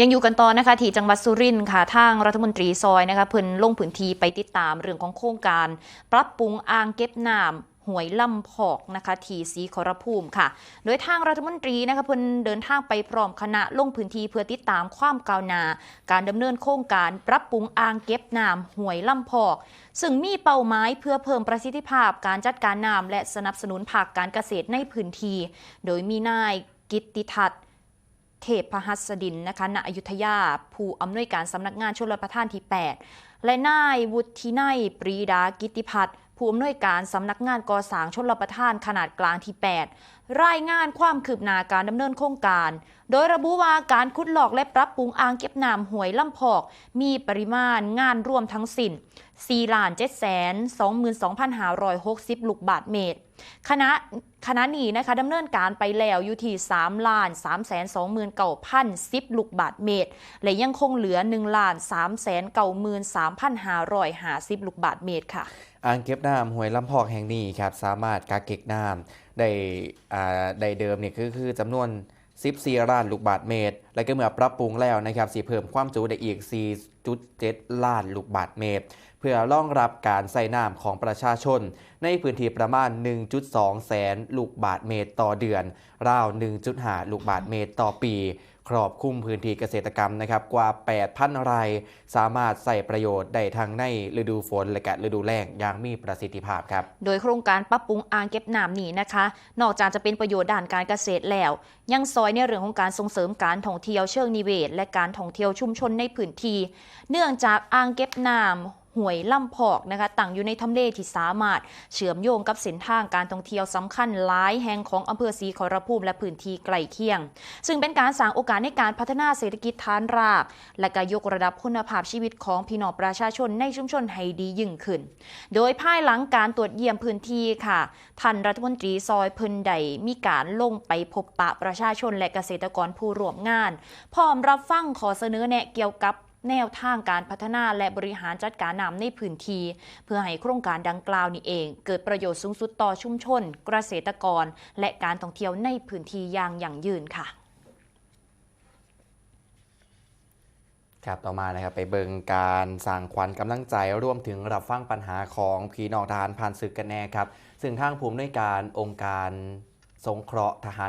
ยังอยู่กันต่อนะคะที่จังหวัดสุรินทร์ค่ะทางรัฐมนตรีซอยนะคะเพิ่นลงพื้นที่ไปติดตามเรื่องของโครงการ ปรับปรุงอ่างเก็บน้ำหวยลำพอกนะคะทีสีขอรภูมิค่ะ โดยทางรัฐมนตรีนะคะเพิ่นเดินทางไปพร้อมคณะลงพื้นที่เพื่อติดตามความก้าวหน้าการดำเนินโครงการปรับปรุงอ่างเก็บน้ำหวยลำพอก ซึ่งมีเป้าหมายเพื่อเพิ่มประสิทธิภาพการจัดการน้ำและสนับสนุนภาคการเกษตรในพื้นที่โดยมีนายกิตติทัศน์ เทพพหัสดินนะคะณอยุธยา ผู้อำนวยการสำนักงานชลประทานที่ 8 และนายวุฒินัยปรีดากิติพัฒน์ผู้อำนวยการสำนักงานก่อสร้างชลประทานขนาดกลางที่ 8 รายงานความคืบหน้าการดำเนินโครงการ โดยระบุว่าการขุดลอกและปรับปรุงอ่างเก็บน้ำห้วยลำพอก มีปริมาณงานรวมทั้งสิ้น4ล้าน7แสน22,560 ลูกบาทเมตร คณะคณะนี้นะคะดำเนินการไปแล้วอยู่ที่3ล้าน3แสน2 9 0 0 10ลูกบาทเมตร และยังคงเหลือ1ล้าน3แสน93,550ลูกบาทเมตรค่ะ อ่างเก็บน้ำห้วยลำพอกแห่งนี้ครับสามารถกักเก็บน้ำได้อ่าได้เดิมเนี่ยคือคือจำนวน 14ล้านลูกบาทเมตร และก็เมื่อปรับปรุงแล้วนะครับสีเพิ่มความจุได้อีก4.7ล้านลูกบาทเมตร เพื่อรองรับการใส่น้ำของประชาชน ในพื้นที่ประมาณ 1.2 แสนลูกบาทเมตรต่อเดือน ราว 1.5 ลูกบาทเมตรต่อปี ครอบคลุมพื้นที่เกษตรกรรมนะครับกว่า 8,000 ไร่สามารถใส่ประโยชน์ได้ทั้งในฤดูฝนและกฤดูแล้งอย่างมีประสิทธิภาพครับ โดยโครงการปรับปรุงอ่างเก็บน้ำนี้นะคะ นอกจากจะเป็นประโยชน์ด้านการเกษตรแล้ว ยังซอยในเรื่องของการส่งเสริมการท่องเที่ยวเชิงนิเวศ และการท่องเที่ยวชุมชนในพื้นที่เนื่องจากอ่างเก็บน้ำห่วยล่ำพอกนะคะตั้งอยู่ในทำเลที่สามารถ เชื่อมโยงกับเส้นทางการท่องเที่ยวสำคัญหลายแห่งของอำเภอศรีขอรภูมิและพื้นที่ใกล้เคียง ซึ่งเป็นการสร้างโอกาสในการพัฒนาเศรษฐกิจฐานราก และการยกระดับคุณภาพชีวิตของพี่น้องประชาชนในชุมชนให้ดียิ่งขึ้น โดยภายหลังการตรวจเยี่ยมพื้นที่ค่ะท่านรัฐมนตรีซอยเพิ่นใดมีการลงไปพบปะประชาชนและเกษตรกรผู้ร่วมงาน พร้อมรับฟังขอเสนอแนะเกี่ยวกับ แนวทางการพัฒนาและบริหารจัดการน้ำในพื้นที่เพื่อให้โครงการดังกล่าวนี้เอง เกิดประโยชน์สูงสุดต่อชุมชน เกษตรกร และการท่องเที่ยวในพื้นที่อย่างยั่งยืนค่ะครับต่อมานะครับไปเบิงการสร้างขวัญกำลังใจร่วมถึงรับฟังปัญหาของพี่น้องทหารผ่านศึกกันแน่ครับ ซึ่งทางภูมิในวยการองค์การสงเคราะห์ทหาร